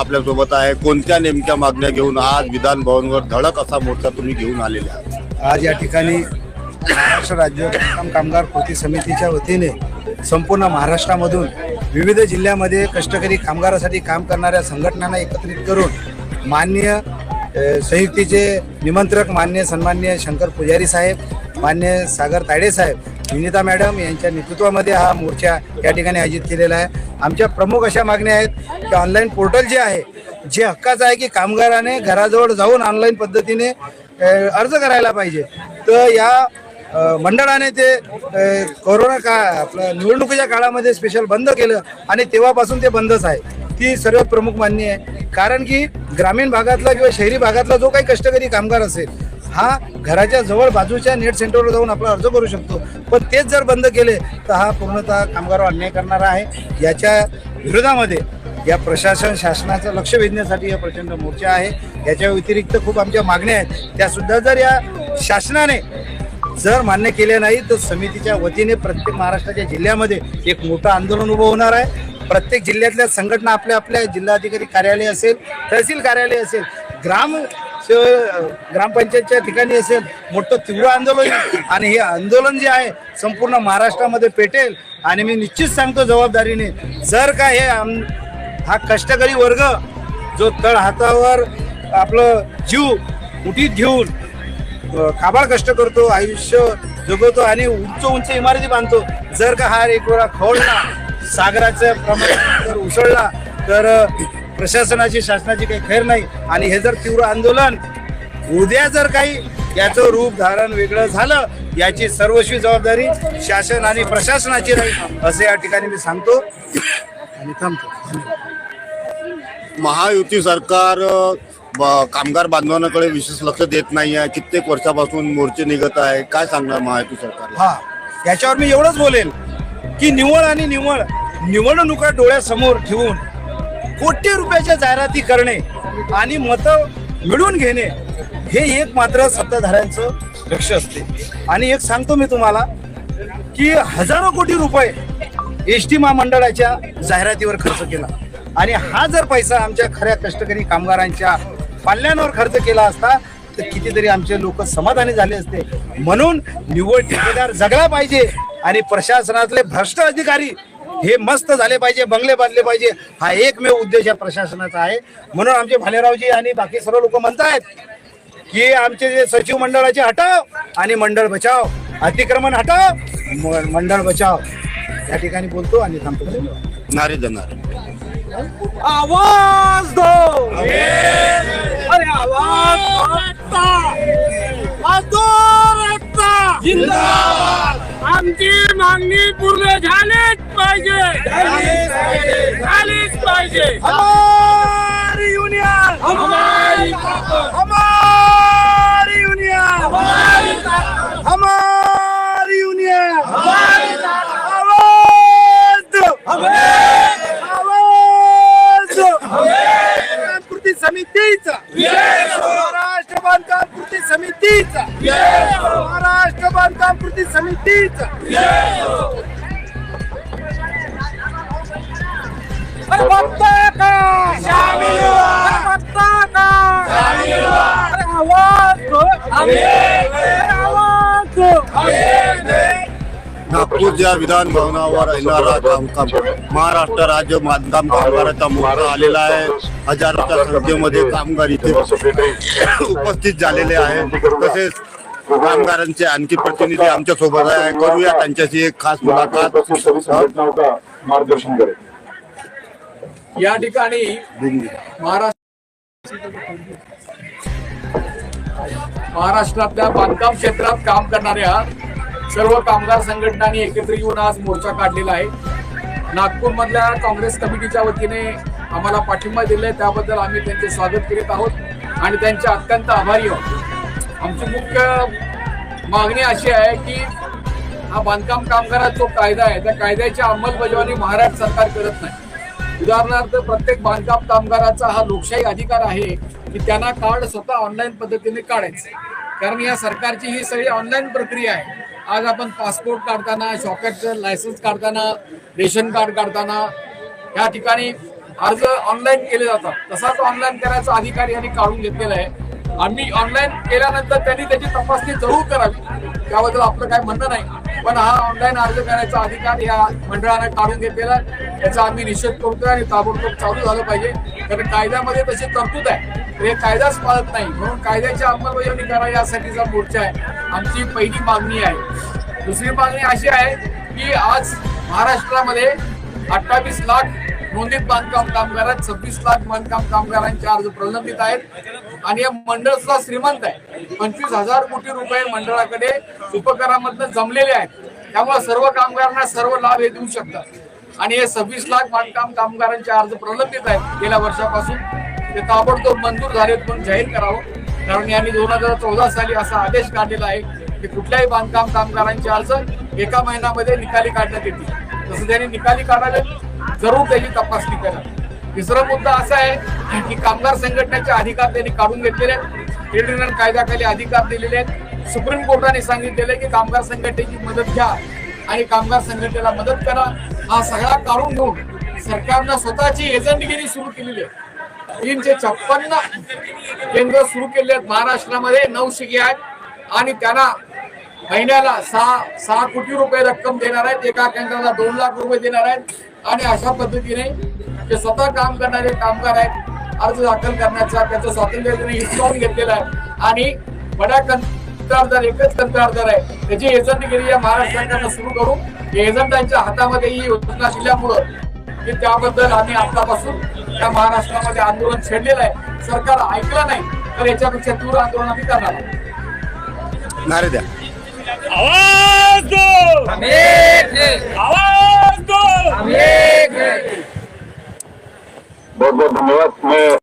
आपल्यासोबत आहे. कोणत्या नेमक्या मागण्या घेऊन आज विधान भवनवर धडक असा मोर्चा तुम्ही घेऊन आलेले आहात आज या ठिकाणी महाराष्ट्र राज्य बांधकाम कामगार कृती समितीच्या वतीने संपूर्ण महाराष्ट्रामधून विविध जिल्ह्यामध्ये कष्टकरी कामगारासाठी काम करणाऱ्या संघटनांना एकत्रित करून मान्य संयुक्तीचे निमंत्रक मान्य सन्मान्य शंकर पुजारी साहेब मान्य सागर तायडे साहेब विनिता मॅडम यांच्या नेतृत्वामध्ये हा मोर्चा या ठिकाणी आयोजित केलेला आहे. आमच्या प्रमुख अशा मागण्या आहेत की ऑनलाईन पोर्टल जे आहे जे हक्काचं आहे की कामगाराने घराजवळ जाऊन ऑनलाईन पद्धतीने अर्ज करायला पाहिजे. तर या मंडळाने ते कोरोना का आपलं निवडणुकीच्या काळामध्ये स्पेशल बंद केलं आणि तेव्हापासून ते बंदच आहे. ती सर्वात प्रमुख मान्य आहे. कारण की ग्रामीण भागातला किंवा शहरी भागातला जो काही कष्टकरी कामगार असेल हा घराच्या जवळ बाजूच्या नेट सेंटरवर जाऊन आपला अर्ज करू शकतो. पण तेच जर बंद केले तर हा पूर्णतः कामगारवर अन्याय करणारा आहे. याच्या विरोधामध्ये या प्रशासन शासनाचं लक्ष वेधण्यासाठी हा प्रचंड मोर्चा आहे. याच्या व्यतिरिक्त खूप आमच्या मागण्या आहेत. त्यासुद्धा जर या शासनाने जर मान्य केले नाही तर समितीच्या वतीने प्रत्येक महाराष्ट्राच्या जिल्ह्यामध्ये एक मोठं आंदोलन उभं होणार आहे. प्रत्येक जिल्ह्यातल्या संघटना आपल्या आपल्या जिल्हाधिकारी कार्यालय असेल तहसील कार्यालय असेल ग्राम ग्रामपंचायतच्या ठिकाणी असेल मोठं तीव्र आंदोलन आणि हे आंदोलन जे आहे संपूर्ण महाराष्ट्रामध्ये पेटेल. आणि मी निश्चित सांगतो जबाबदारीने जर का हे आम- हा कष्टकरी वर्ग जो तळ हातावर आपलं जीव उठीत घेऊन काबाळ कष्ट करतो आयुष्य जगवतो आणि उंच उंच इमारती बांधतो जर का हा एक वेळा खवळला सागराचं प्रमाण जर उसळला तर प्रशासनाची शासनाची काही खैर नाही. आणि हे जर तीव्र आंदोलन उद्या जर काही याचं रूप धारण वेगळं झालं याची सर्वस्वी जबाबदारी शासन आणि प्रशासनाची राहील असं या ठिकाणी मी सांगतो. आणि थांबतो. महायुती सरकार कामगार बांधवांकडे विशेष लक्ष देत नाही आहे. कित्येक वर्षापासून मोर्चे निघत आहे. काय सांगणार महायुती सरकारला? हा याच्यावर मी एवढंच बोलेल की निवड आणि निवड निवडणुका डोळ्यासमोर ठेवून कोटी रुपयाच्या जाहिराती करणे आणि मतं मिळवून घेणे हे एक मात्र सत्ताधाऱ्यांचं लक्ष असते. आणि एक सांगतो मी तुम्हाला की हजारो कोटी रुपये एस टी महामंडळाच्या जाहिरातीवर खर्च केला. आणि हा जर पैसा आमच्या खऱ्या कष्टकरी कामगारांच्या पाल्यांवर खर्च केला असता तर कितीतरी आमचे लोक समाधानी झाले असते. म्हणून निवड ठेकेदार जगला पाहिजे आणि प्रशासनातले भ्रष्ट अधिकारी हे मस्त झाले पाहिजे बंगले बांधले पाहिजे. हा एकमेव उद्देश या प्रशासनाचा आहे. म्हणून आमचे भालेरावजी आणि बाकी सर्व लोक म्हणतायत की आमचे जे सचिव मंडळाचे हटाव आणि मंडळ बचाव अतिक्रमण हटाव मंडळ बचाव. या ठिकाणी बोलतो आणि थांबतो. नारे देणार. आवाज दो. अरे आवाज जिंदाबाद. आमची मागणी पूर्ण झालीच. पाहिजे. झालीच पाहिजे. हमारी युनियन. हमारी हमारी युनियन. हमारी हमारी युनियन. आवाज आवाज. कृती समितीचा. महाराष्ट्र बांधकाम कृती समितीचा. महाराष्ट्र बांधकाम कृती समितीचा. नागपूर ज्या विधान भवनावर येणारा कामकाम महाराष्ट्र राज्य बांधकाम कामगाराचा मोठा आलेला आहे. हजारोच्या संख्येमध्ये कामगार इथे उपस्थित झालेले आहेत. तसेच कामगारांचे आणखी प्रतिनिधी आमच्यासोबत आहे करूया त्यांच्याशी एक खास मुलाखत. मार्गदर्शन करेल. या ठिकाणी महाराष्ट्र महाराष्ट्रातल्या बांधकाम क्षेत्रात काम करणाऱ्या सर्व कामगार संघटनांनी एकत्र येऊन आज मोर्चा काढलेला आहे. नागपूर मधल्या काँग्रेस कमिटीच्या वतीने आम्हाला पाठिंबा दिलाय त्याबद्दल आम्ही त्यांचे स्वागत करीत आहोत. आणि त्यांचे अत्यंत आभारी आहोत. आमची मुख्य मागणी अशी आहे की हा बांधकाम कामगाराचा जो कायदा आहे त्या कायद्याची अंमलबजावणी महाराष्ट्र सरकार करत नाही. उदाहरणार्थ प्रत्येक बांधकाम कामगाराचा हा लोकशाही अधिकार आहे की त्यांना कार्ड स्वतः ऑनलाईन पद्धतीने काढायचं. कारण या सरकारची ही सगळी ऑनलाईन प्रक्रिया आहे. आज आपण पासपोर्ट काढताना शॉकेटचं लायसन्स काढताना रेशन कार्ड काढताना या ठिकाणी अर्ज ऑनलाईन केले जातात. तसाच ऑनलाईन करायचा अधिकार यांनी काढून घेतलेला आहे. आम्ही ऑनलाईन केल्यानंतर त्यांनी त्याची तपासणी जरूर करावी. त्याबद्दल आपलं काय म्हणणं नाही. पण हा ऑनलाईन अर्ज करायचा अधिकार या मंडळानं काढून घेतलेला आहे. याचा आम्ही निषेध करतोय आणि ताबडतोब चालू झालं पाहिजे. कारण कायद्यामध्ये तशी तरतूद आहे. हे कायदाच पाळत नाही. म्हणून कायद्याची अंमलबजावणी करा यासाठीचा मोर्चा आहे. आमची पहिली मागणी आहे. दुसरी मागणी अशी आहे की आज महाराष्ट्रामध्ये अठ्ठावीस लाख नोंदीत बांधकाम कामगारात सव्वीस लाख बांधकाम कामगारांचे अर्ज प्रलंबित आहेत. आणि या मंडळ सुद्धा श्रीमंत आहे. पंचवीस हजार कोटी रुपये मंडळाकडे उपकरामधनं जमलेले आहेत. त्यामुळे सर्व कामगारांना सर्व लाभ हे देऊ शकतात. आणि हे सव्वीस लाख बांधकाम कामगारांचे अर्ज प्रलंबित आहेत. गेल्या वर्षापासून ते ताबडतोब मंजूर झालेत म्हणून जाहीर करावं. कारण यांनी दोन हजार चौदा साली असा आदेश काढलेला आहे की कुठल्याही बांधकाम कामगारांचे अर्ज एका महिन्यामध्ये निकाली काढण्यात येतील. तसं त्यांनी निकाली काढावे जरूर त्याची तपासणी करा. तिसरा मुद्दा असा आहे की कामगार संघटनेचे अधिकार त्यांनी काढून घेतलेले आहेत. ट्रेड युनियन कायद्याखाली अधिकार दिलेले आहेत. सुप्रीम कोर्टाने सांगितलेले की कामगार संघटनेची मदत घ्या आणि कामगार संघटनेला मदत करा. हा सगळा काढून घेऊन सरकारनं स्वतःची एजंटगिरी सुरू केलेली आहे. तीनशे छप्पन्न केंद्र सुरू केले आहेत महाराष्ट्रामध्ये नऊ शिगे आहेत. आणि त्यांना महिन्याला सहा सहा कोटी रुपये रक्कम देणार आहेत. एका केंद्राला दोन लाख रुपये देणार आहेत. आणि अशा पद्धतीने जे स्वतः काम करणारे कामगार आहेत अर्ज दाखल करण्याचा त्याचं स्वातंत्र्य त्यांनी हिसकावून घेतलेलं आहे. आणि बड्या कंत्राटदार एकच कंत्राटदार आहे त्याची एजंटगिरी या महाराष्ट्र सरकारनं सुरू करून एजंटांच्या हातामध्ये ही योजना दिल्यामुळं की त्याबद्दल आम्ही आतापासून त्या महाराष्ट्रामध्ये आंदोलन छेडलेलं आहे. सरकार ऐकलं नाही तर याच्यापेक्षा तीव्र आंदोलन आम्ही करणार आहोत. नारे द्या. आवाज दो! आवाज बहुत बहुत धन्यवाद मैं